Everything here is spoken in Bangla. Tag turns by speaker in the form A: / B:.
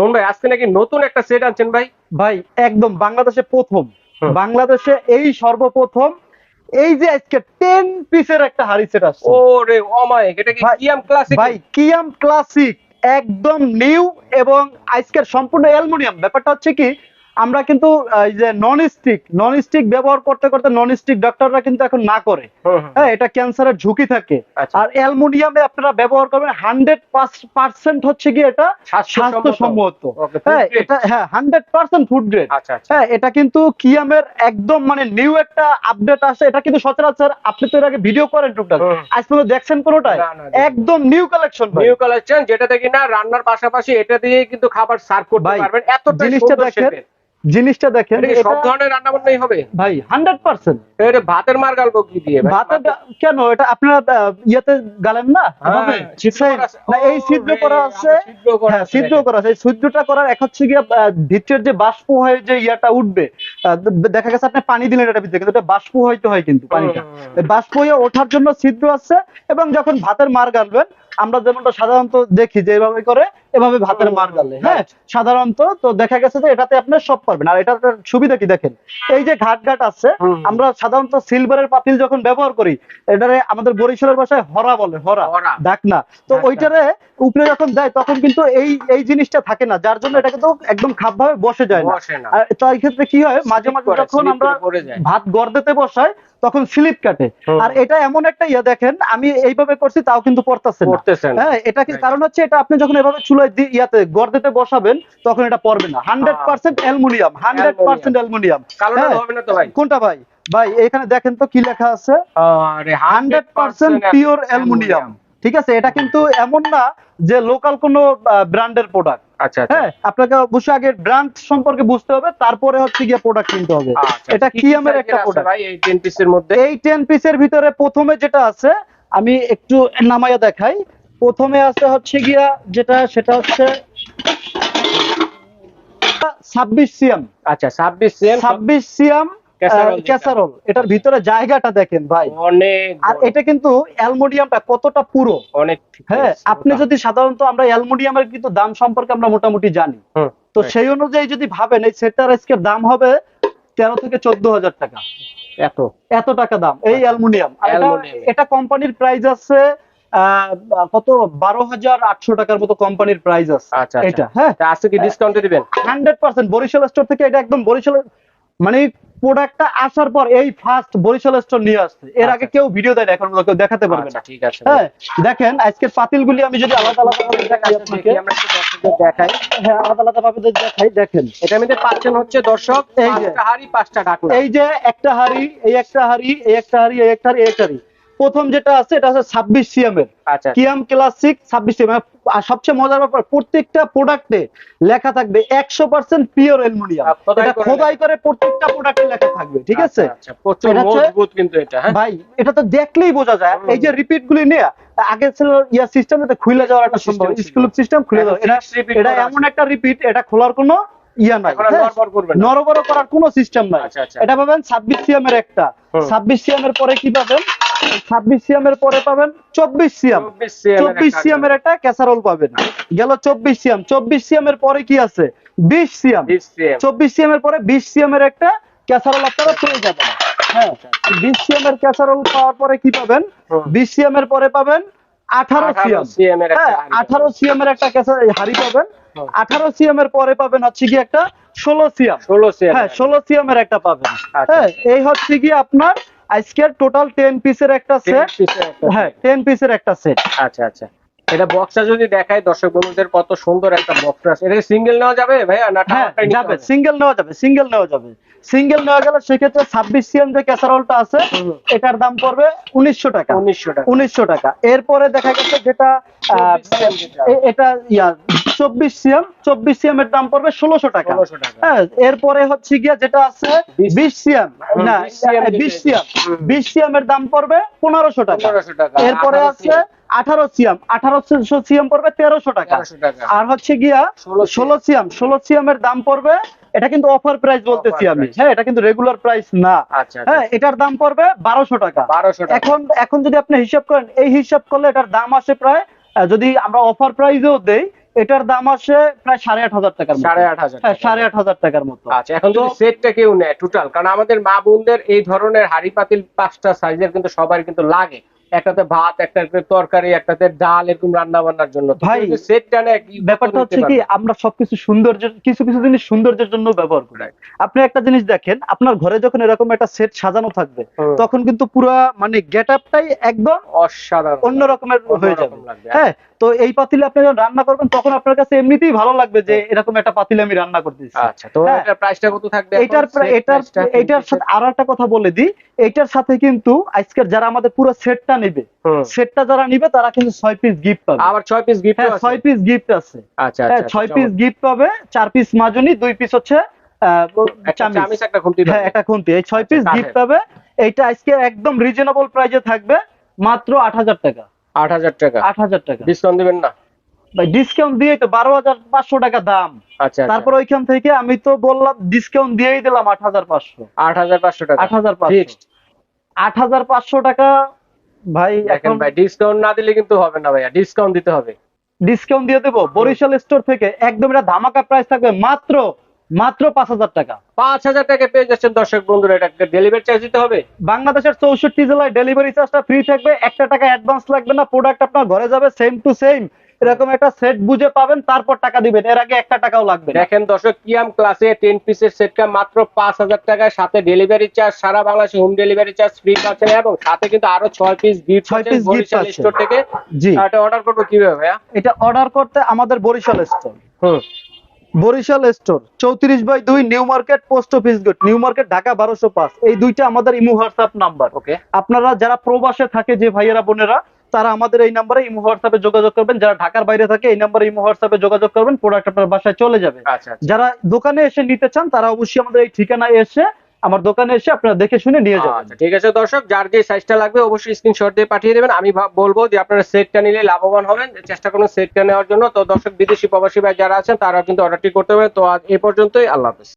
A: শোন ভাই আজকে নাকি নতুন একটা সেট আনছেন ভাই।
B: ভাই একদম বাংলাদেশে প্রথম। বাংলাদেশে এই সর্বপ্রথম এই যে আজকে টেন পিসের একটা হাড়ি সেট আসছে।
A: ও রে অমায়িক এটা কি কিয়াম ক্লাসিক
B: ভাই কিয়াম ক্লাসিক একদম নিউ এবং আজকের সম্পূর্ণ অ্যালুমিনিয়াম। ব্যাপারটা হচ্ছে কি আমরা কিন্তু এই যে নন স্টিক নন স্টিক ব্যবহার করতে করতে নন স্টিক ডক্টররা কিন্তু এখন না করে। হ্যাঁ এটা ক্যান্সারের ঝুঁকি থাকে।
A: আচ্ছা।
B: আর অ্যালুমিনিয়ামে আপনারা ব্যবহার করবেন হান্ড্রেড পার্সেন্ট হচ্ছে কি এটা
A: স্বাস্থ্যসম্মত।
B: হ্যাঁ এটা হ্যাঁ হান্ড্রেড পার্সেন্ট ফুড গ্রেড
A: আচ্ছা আচ্ছা।
B: হ্যাঁ এটা কিন্তু কিয়ামের একদম মানে নিউ একটা আপডেট আসে। এটা কিন্তু সচরাচর আপনি তো এর আগে ভিডিও করেন টুকটাক। আজ পর্যন্ত দেখছেন কোনোটাই?
A: না, না।
B: একদম নিউ কালেকশন
A: নিউ কালেকশন যেটা যেটাতে কিনা রান্নার পাশাপাশি এটা দিয়ে কিন্তু খাবার সার্ভ করতে পারবেন। এতটা
B: জিনিসটা দেখেন। জিনিসটা দেখেন
A: সব ধরনের রান্না বান্নাই হবে?
B: ভাই হান্ড্রেড পার্সেন্ট
A: এটা ভাতের মার গালবো কি দিয়ে?
B: ভাতের কেন? এটা আপনারা ইয়েতে গালেন না?
A: হ্যাঁ,
B: এই
A: ও
B: ছিদ্র করা আছে।
A: করা
B: হ্যাঁ। ছিদ্র করা আছে। এই ছিদ্রটা করার এক হচ্ছে গিয়ে ভিতরের যে বাষ্প হয়ে যে ইয়াটা উঠবে দেখা গেছে আপনি পানি দিলেন এটা ভিতরে কিন্তু এটা বাষ্প হইতে হয় কিন্তু পানিটা। বাষ্প হয়ে ওঠার জন্য ছিদ্র আছে এবং যখন ভাতের মার গালবেন আমরা যেমনটা সাধারণত দেখি যে এভাবে করে এভাবে ভাতের মার গালে হ্যাঁ? সাধারণত তো দেখা গেছে যে এটাতে আপনি সব পারবেন। আর এটার সুবিধা কি দেখেন? এই যে ঘাট ঘাট আছে আমরা সাধারণত সিলভারের পাতিল যখন ব্যবহার করি এটারে আমাদের বরিশালের ভাষায় হরা বলে হরা।
A: হরা।
B: ডাক না? তো
A: আচ্ছা।
B: ওইটারে উপরে যখন দেয় তখন কিন্তু এই এই জিনিসটা থাকে না যার জন্য এটা কিন্তু একদম খাপ ভাবে বসে যায় না। আর তো এই ক্ষেত্রে কি হয়? মাঝে মাঝে যখন আমরা। ভাত গর্দেতে বসাই তখন স্লিপ কাটে। আর এটা এমন একটা ইয়ে দেখেন আমি এইভাবে করছি তাও কিন্তু পড়তেছে না। হ্যাঁ এটা কি কারণ হচ্ছে এটা আপনি যখন এভাবে চুলায় ইয়াতে গর্দেতে বসাবেন তখন এটা পড়বে না। Hundred percent aluminium hundred percent aluminium.
A: কালোটা তো হবে না তো ভাই?
B: কোনটা ভাই? ভাই এখানে দেখেন তো কি লেখা আছে?
A: আরে
B: হান্ড্রেড পার্সেন্ট পিওর অ্যালুমিনিয়াম। ঠিক আছে এটা কিন্তু এমন না যে লোকাল কোনো ব্র্যান্ডের প্রোডাক্ট
A: আচ্ছা আচ্ছা।
B: হ্যাঁ আপনাকে অবশ্যই আগে ব্র্যান্ড সম্পর্কে বুঝতে হবে তারপরে হচ্ছে গিয়ে প্রোডাক্ট কিনতে হবে।
A: আচ্ছা,
B: এটা
A: কি
B: কিয়ামের একটা প্রোডাক্ট
A: ভাই এই 10 পিসের মধ্যে?
B: এই টেন পিসের ভিতরে প্রথমে যেটা আছে আমি একটু নামাইয়া দেখাই। প্রথমে আছে হচ্ছে গিয়া যেটা সেটা হচ্ছে ছাব্বিশ সিএম।
A: আচ্ছা 26 সেম
B: ছাব্বিশ সিএম
A: ক্যাসারোল
B: এটার ভিতরে জায়গাটা দেখেন ভাই।
A: অনেক
B: আর এটা কিন্তু অ্যালমোনিয়ামটা কতটা পুরো?
A: অনেক
B: হ্যাঁ আপনি যদি সাধারণত আমরা অ্যালমোনিয়ামের কিন্তু দাম সম্পর্কে আমরা মোটামুটি জানি তো সেই অনুযায়ী যদি ভাবেন এই সেটার আজকের দাম হবে তেরো থেকে চোদ্দ হাজার টাকা।
A: এত।
B: এত টাকা দাম এই অ্যালুমিনিয়াম। এটা- কোম্পানির প্রাইস আছে কত? বারো হাজার আটশো টাকার মতো কোম্পানির প্রাইস আছে।
A: আচ্ছা আচ্ছা।
B: এটা হ্যাঁ?
A: আজকে কি ডিসকাউন্টে দিবেন?
B: হান্ড্রেড পার্সেন্ট বরিশাল স্টোর থেকে এটা একদম বরিশাল মানে প্রোডাক্টটা আসার পর এই ফার্স্ট বরিশাল স্টোর নিয়ে আসছে। এর আগে
A: আচ্ছা।
B: কেউ ভিডিও দেয় এখন কেউ দেখাতে পারবে না।
A: ঠিক আছে
B: হ্যাঁ দেখেন আজকের পাতিলগুলি আমি যদি আলাদা আলাদা ভাবে দেখাই আপনাকে।
A: আমরা একটু দর্শকদের দেখাই।
B: হ্যাঁ আলাদা আলাদা ভাবে দেখাই দেখেন।
A: এটার মধ্যে পাচ্ছেন হচ্ছে দর্শক
B: এই যে।
A: হাড়ি পাঁচটা ঢাকনা।
B: এই যে একটা হাড়ি এই একটা হাড়ি এই একটা হাড়ি এই একটা হাড়ি এই একটা হাড়ি। প্রথম যেটা আছে এটা হচ্ছে ছাব্বিশ সিএম এর।
A: আচ্ছা।
B: কিয়াম ক্লাসিক ছাব্বিশ সিএম আর সবচেয়ে মজার ব্যাপার প্রত্যেকটা প্রোডাক্টে লেখা থাকবে একশো পার্সেন্ট পিওর অ্যালুমিনিয়াম
A: খোদাই
B: এটা
A: করে
B: খোদাই করে প্রত্যেকটা প্রোডাক্টে লেখা থাকবে ঠিক আছে?
A: আচ্ছা, আচ্ছা কিন্তু এটা হ্যাঁ?
B: ভাই এটা তো দেখলেই বোঝা যায়। এই যে রিপিট গুলি নিয়ে আগে ছিল ইয়া সিস্টেম এটা খুলে যাওয়ার একটা সম্ভব স্কুল সিস্টেম খুলে যাওয়ার। এটা এটা এমন একটা রিপিট এটা খোলার কোনো ইয়া নাই
A: আর
B: হ্যাঁ? করার কোনো সিস্টেম নাই।
A: আচ্ছা, আচ্ছা।
B: এটা পাবেন ছাব্বিশ সিএম এর একটা। ছাব্বিশ সিএম এর পরে কি পাবেন? ছাব্বিশ সিএম এর পরে পাবেন চব্বিশ সিএম
A: 24 CM এর
B: চব্বিশ
A: একটা
B: সিএম এর একটা ক্যাসারোল পাবেন গেল চব্বিশ সিএম চব্বিশ সিএম এর পরে কি আছে বিশ সিএম
A: 20
B: চব্বিশ সিএম এর পরে বিশ সিএম এর একটা ক্যাসারোল আপনারা পেয়ে যাবেন হ্যাঁ বিশ সিএম এর ক্যাসারোল পাওয়ার পরে কি পাবেন বিশ সিএম এর পরে পাবেন আঠারো সিএম
A: একটা
B: হ্যাঁ আঠারো সিএম এর একটা হাড়ি পাবেন। আঠারো সিএম এর পরে পাবেন হচ্ছে কি একটা ষোলো সিএম
A: 16 CM
B: হ্যাঁ ষোলো সিএম এর একটা পাবেন
A: আচ্ছা।
B: হ্যাঁ এই হচ্ছে কি আপনার আজকের টোটাল টেন পিসের একটা সেট হ্যাঁ টেন পিসের একটা সেট
A: আচ্ছা আচ্ছা। এটা বক্সটা যদি দেখায় দর্শক বন্ধুদের কত সুন্দর একটা বক্স আছে। এটা সিঙ্গেল নেওয়া যাবে ভাইয়া না
B: হ্যাঁ যাবে সিঙ্গেল নেওয়া যাবে সিঙ্গেল নেওয়া যাবে। সিঙ্গেল নেওয়া গেলে সেক্ষেত্রে ছাব্বিশ সিএম যে ক্যাসারোলটা আছে এটার দাম পড়বে উনিশশো টাকা।
A: 1900 টাকা।
B: উনিশশো টাকা। এরপরে দেখা গেছে যেটা আহ,
A: 24 CM যেটা।
B: এ- এটা ইয়া চব্বিশ সিএম চব্বিশ সিএম এর দাম পড়বে ষোলোশো টাকা। হ্যাঁ এরপরে হচ্ছে গিয়া যেটা আছে বিশ সিএম না
A: 20 CM যেটা
B: বিশ। সিএম বিশ সিএম এর দাম পড়বে পনেরোশো টাকা।
A: 1500 টাকা।
B: এরপরে আছে আঠারো সিএম আঠারোশো সিএম পড়বে তেরোশো টাকা। আর হচ্ছে গিয়া ষোলো সিএম ষোলো সিএম এর দাম পড়বে এটা কিন্তু অফার প্রাইস বলতেছি আমি। হ্যাঁ এটা কিন্তু রেগুলার প্রাইস না।
A: আচ্ছা
B: হ্যাঁ এটার দাম পড়বে বারোশো টাকা।
A: 1200 টাকা।
B: এখন এখন যদি আপনি হিসাব করেন এই হিসাব করলে এটার দাম আসে প্রায় যদি আমরা অফার প্রাইসেও দেই এটার দাম আসে প্রায় সাড়ে আট হাজার টাকার
A: সাড়ে আট হাজার
B: হ্যাঁ সাড়ে আট হাজার টাকার মতো।
A: আচ্ছা এখন যদি সেটটা কেউ নেয় টোটাল কারণ আমাদের মা বোনদের এই ধরনের হাড়ি পাতিল পাঁচটা সাইজের কিন্তু সবার কিন্তু লাগে। একটাতে ভাত একটাতে তরকারি একটাতে ডাল এরকম রান্না বান্নার জন্য
B: ভাই,
A: সেটটা কি
B: ব্যাপারটা হচ্ছে কি আমরা সবকিছু সৌন্দর্য কিছু কিছু জিনিস সৌন্দর্যের জন্য ব্যবহার করি। আপনি একটা জিনিস দেখেন আপনার ঘরে যখন এরকম একটা সেট সাজানো থাকবে তখন কিন্তু পুরো মানে গেট আপটাই একদম
A: অসাধারণ।
B: অন্য রকমের হয়ে যাবে। হ্যাঁ তো এই পাতিলে আপনি যখন রান্না করবেন তখন আপনার কাছে এমনিতেই ভালো লাগবে যে এরকম একটা পাতিলে আমি রান্না করতেছি
A: আচ্ছা তো
B: হ্যাঁ।
A: এটার প্রাইসটা কত থাকবে
B: এটার এটার এটার সাথে আরও একটা কথা বলে দিই এটার সাথে কিন্তু আজকের যারা আমাদের পুরো সেটটা নেবে। সেটটা যারা নিবে তারা কিন্তু ছয় পিস গিফট পাবে।
A: আবার ছয় পিস গিফট
B: হ্যাঁ ছয় পিস গিফট আছে।
A: আচ্ছা
B: হ্যাঁ
A: আচ্ছা
B: ছয়
A: আচ্ছা,
B: পিস গিফট পাবে চার পিস মাজনি দুই পিস হচ্ছে
A: একটা খুন্তি
B: হ্যাঁ একটা খুন্তি। এই ছয়
A: আচ্ছা,
B: পিস গিফট পাবে এইটা আজকে একদম রিজনেবল প্রাইসে থাকবে মাত্র আট হাজার টাকা।
A: আট হাজার টাকা।
B: আট হাজার টাকা।
A: ডিসকাউন্ট দিবেন না?
B: ভাই ডিসকাউন্ট দিয়ে তো বারো হাজার পাঁচশো টাকা দাম।
A: আচ্ছা
B: তারপর ওইখান থেকে আমি তো বললাম ডিসকাউন্ট দিয়েই দিলাম আট হাজার পাঁচশো।
A: আট হাজার পাঁচশো টাকা।
B: আট হাজার পাঁচশো। আট হাজার পাঁচশো টাকা ভাই এখন
A: ভাই ডিসকাউন্ট না দিলে কিন্তু হবে না ভাইয়া ডিসকাউন্ট দিতে হবে।
B: ডিসকাউন্ট দিয়ে দেবো। বরিশাল স্টোর থেকে একদম এটা ধামাকা প্রাইস থাকবে মাত্র মাত্র পাঁচ হাজার টাকা।
A: পাঁচ হাজার টাকা পেয়ে যাচ্ছেন দর্শক বন্ধুরা এটা ডেলিভারি চার্জ দিতে হবে।
B: বাংলাদেশের চৌষট্টি জেলায় ডেলিভারি চার্জটা ফ্রি থাকবে। একটা টাকা অ্যাডভান্স লাগবে না প্রোডাক্ট আপনার ঘরে যাবে সেম টু সেম এরকম একটা সেট বুঝে পাবেন তারপর টাকা দিবেন। এর আগে একটা টাকাও লাগবে
A: দেখেন দর্শক কিয়াম ক্লাসে টেন পিসের সেটটা মাত্র পাঁচ হাজার টাকায় সাথে ডেলিভারি চার্জ সারা বাংলাদেশে হোম ডেলিভারি চার্জ ফ্রি পাচ্ছেন এবং সাথে কিন্তু আরও ছয় পিস গিফট
B: ছয় gift
A: বরিশাল স্টোর থেকে।
B: জি।
A: এটা অর্ডার করব কীভাবে ভাইয়া?
B: এটা অর্ডার করতে আমাদের বরিশাল স্টোর
A: হুম।
B: বরিশাল স্টোর চৌত্রিশ বাই দুই New Market post office gate New Market Dhaka বারোশো পাঁচ। এই দুইটা আমাদের ইমো হোয়াটসঅ্যাপ নাম্বার
A: ওকে
B: আপনারা যারা প্রবাসে থাকে যে ভাইয়েরা বোনেরা তারা আমাদের এই নাম্বারে ইমো হোয়াটসঅ্যাপে যোগাযোগ করবেন। যারা ঢাকার বাইরে থাকে এই নাম্বারে ইমো হোয়াটসঅ্যাপে যোগাযোগ করবেন প্রোডাক্ট আপনার বাসায় চলে যাবে।
A: আচ্ছা আচ্ছা।
B: যারা দোকানে এসে নিতে চান তারা অবশ্যই আমাদের এই ঠিকানায় এসে আমার দোকানে এসে আপনারা দেখে শুনে নিয়ে যাবেন।
A: আচ্ছা ঠিক আছে দর্শক যার যে সাইজটা লাগবে অবশ্যই স্ক্রিনশট দিয়ে পাঠিয়ে দেবেন। আমি বলব যে আপনারা সেটটা নিলে লাভবান হবেন। চেষ্টা করুন সেটটা নেওয়ার জন্য। তো দর্শক বিদেশি প্রবাসী ভাই যারা আছেন তারা কিন্তু অর্ডারটি করতে হবে তো আজ এ পর্যন্তই। আল্লাহ হাফেজ।